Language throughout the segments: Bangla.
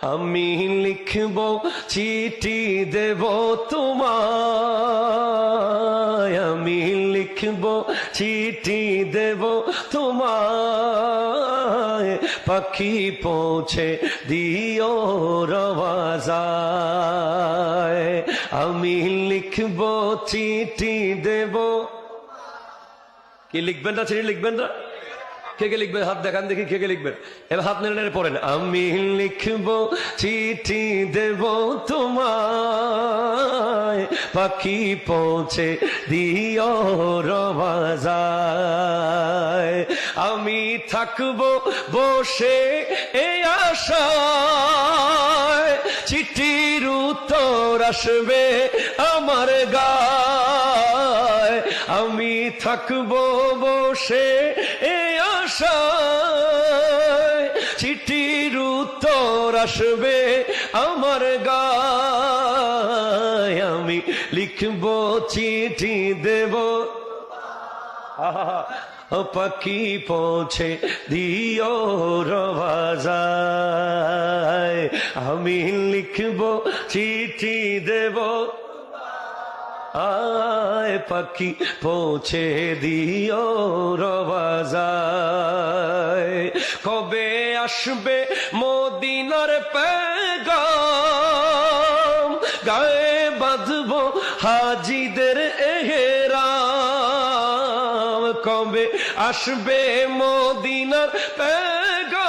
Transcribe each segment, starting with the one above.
আমি লিখব, চিঠি দেব তোমায়। আমি লিখব, চিঠি দেব তোমায়। পাখি পৌঁছে দিও রওয়াজায়। আমি লিখব, চিঠি দেব। কি লিখবেন না চিঠি লিখবেন না কে লিখবেন হাত দেখান দেখি কে কে লিখবেন এবার হাত নেড়ে নেড়ে পড়েন। আমি লিখব, চিঠি দেব তোমায়। পাখি পৌঁছে দিও রবাজায় আমি থাকব বসে এ আশায়। চিঠির উত্তর আসবে আমার গায়। আমি থাকব বসে এ আশায়। চিঠির উত্তর আসবে আমার গায়। আমি লিখব চিঠি দেব। পাখি পৌঁছে দিও রবাজায় আমি লিখব চিঠি দেব। আয় পাখি, পৌঁছে দিও রবাজায় কবে আসবে মদিনার পেগাম? গায়ে বাঁধব হাজিদের এহেরাম। কবে আসবে মদিনার পেগাম?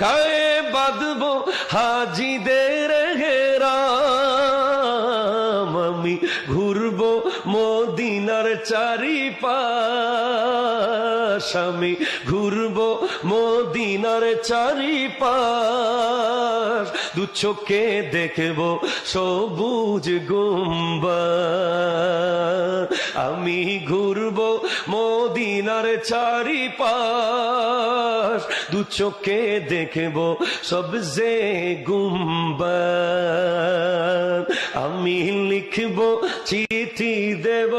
গায়ে বাঁধব হাজিদের হেরাম মদিনার চারি আমি ঘুরব মদিনার চারি চোখে দেখব সবুজ গুম্বা। আমি ঘুরবো মদিনার চারিপাশ দু চোখে দেখব সবজে গুম্বা আমি লিখব, চিঠি দেব।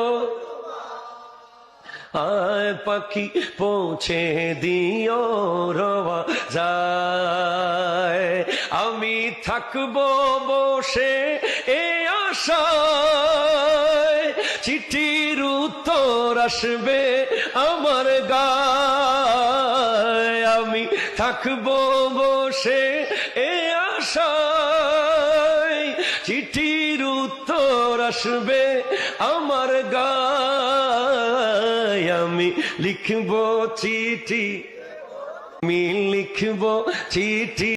আয় পাখি, পৌঁছে দিও, রওয়া যায়। আমি থাকব বসে এ আশায়। চিঠির উত্তর আসবে আমার গায়। আমি থাকব বসে এ আশায়। চিঠির উত্তর আসবে আমার গায়। আমি লিখব চিঠি, আমি লিখব চিঠি।